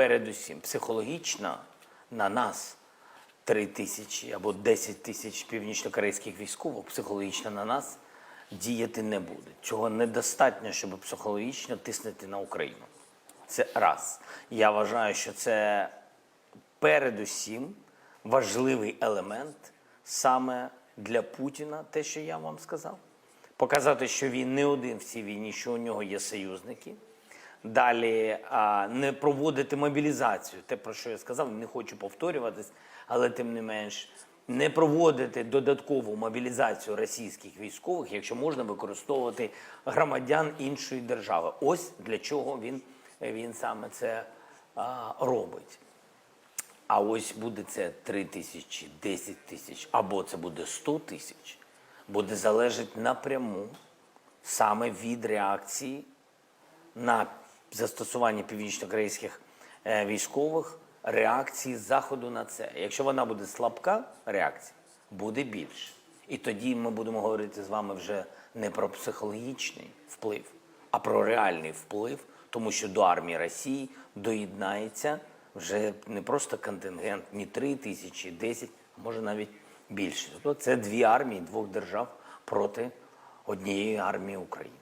Передусім, психологічно на нас 3 тисячі або 10 тисяч північнокорейських військових психологічно на нас діяти не буде. Цього недостатньо, щоб психологічно тиснути на Україну. Це раз. Я вважаю, що це передусім важливий елемент саме для Путіна, те, що я вам сказав. Показати, що він не один в цій війні, що у нього є союзники. Далі а, не проводити мобілізацію, те, про що я сказав, не хочу повторюватись, але тим не менш, не проводити додаткову мобілізацію російських військових, якщо можна використовувати громадян іншої держави. Ось для чого він, він саме це а, робить. А ось буде це 3 тисячі, 10 тисяч, або це буде 100 тисяч, буде залежати напряму саме від реакції на застосування північнокорейських е, військових реакції Заходу на це. Якщо вона буде слабка, реакція буде більше. І тоді ми будемо говорити з вами вже не про психологічний вплив, а про реальний вплив, тому що до армії Росії доєднається вже не просто контингент, ні 3 тисячі, 10, а може навіть більше. Тобто це дві армії двох держав проти однієї армії України.